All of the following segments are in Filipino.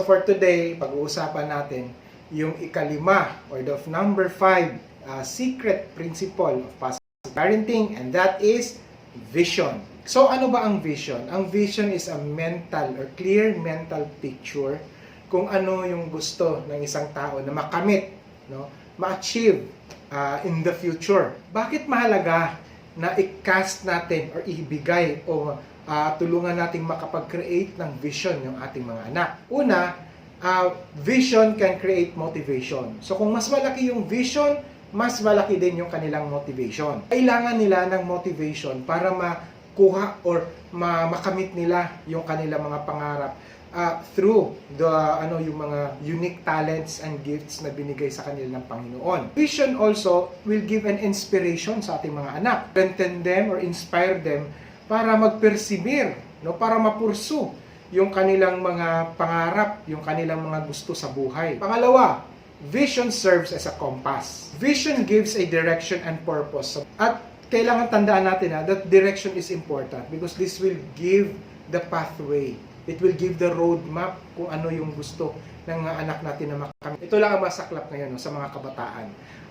For today, pag-uusapan natin yung ikalima or the number five uh, secret principle of positive parenting and that is vision. So ano ba ang vision? Ang vision is a mental or clear mental picture kung ano yung gusto ng isang tao na makamit, no? ma-achieve uh, in the future. Bakit mahalaga na i-cast natin or ibigay o uh, tulungan nating makapag-create ng vision yung ating mga anak? Una, uh, vision can create motivation. So kung mas malaki yung vision, mas malaki din yung kanilang motivation. Kailangan nila ng motivation para makuha or ma- makamit nila yung kanilang mga pangarap uh, through the ano yung mga unique talents and gifts na binigay sa kanila ng Panginoon. Vision also will give an inspiration sa ating mga anak. Strengthen them or inspire them para mag-persevere, no, para mapursu yung kanilang mga pangarap, yung kanilang mga gusto sa buhay. Pangalawa, vision serves as a compass. Vision gives a direction and purpose. At kailangan tandaan natin ha, that direction is important because this will give the pathway. It will give the roadmap kung ano yung gusto ng anak natin na makamit. Ito lang ang masaklap ngayon no, sa mga kabataan.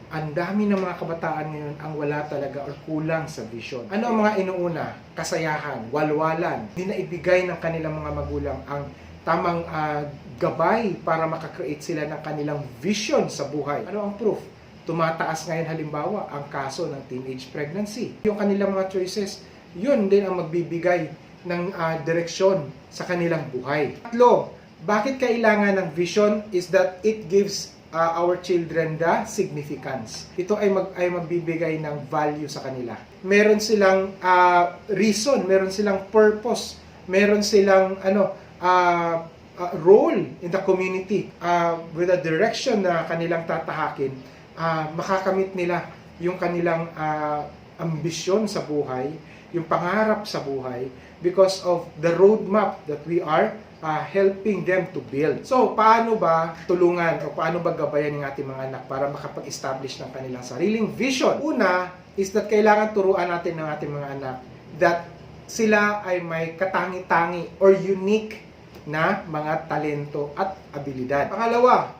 Ang dami ng mga kabataan ngayon ang wala talaga or kulang sa vision. Ano ang mga inuuna? Kasayahan, walwalan. Hindi na ibigay ng kanilang mga magulang ang tamang ah, gabay para makakreate sila ng kanilang vision sa buhay. Ano ang proof? Tumataas ngayon halimbawa ang kaso ng teenage pregnancy. Yung kanilang mga choices, yun din ang magbibigay ng ah, direksyon sa kanilang buhay. Tatlo, bakit kailangan ng vision is that it gives ah, our children the significance. Ito ay mag ay magbibigay ng value sa kanila. Meron silang ah, reason, meron silang purpose, meron silang ano ah, ah, role in the community ah, with a direction na kanilang tatahakin, ah, makakamit nila yung kanilang ah, ambisyon sa buhay, yung pangarap sa buhay because of the roadmap that we are uh, helping them to build. So, paano ba tulungan o paano ba gabayan ng ating mga anak para makapag-establish ng kanilang sariling vision? Una is that kailangan turuan natin ng ating mga anak that sila ay may katangi-tangi or unique na mga talento at abilidad. Pangalawa,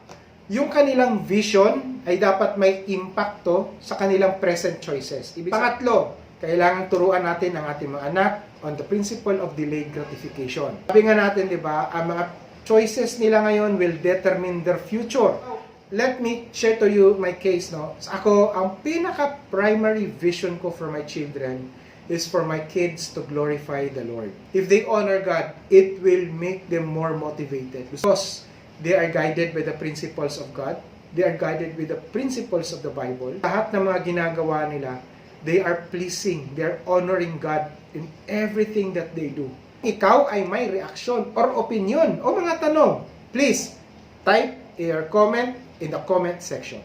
yung kanilang vision ay dapat may impacto sa kanilang present choices. Ibig Pangatlo, kailangan turuan natin ang ating mga anak on the principle of delayed gratification. Sabi nga natin, di ba, ang mga choices nila ngayon will determine their future. Let me share to you my case, no? Ako, ang pinaka-primary vision ko for my children is for my kids to glorify the Lord. If they honor God, it will make them more motivated because they are guided by the principles of God. They are guided with the principles of the Bible. Lahat ng mga ginagawa nila, they are pleasing, they are honoring God in everything that they do. Ikaw ay may reaksyon or opinion o mga tanong. Please, type your comment in the comment section.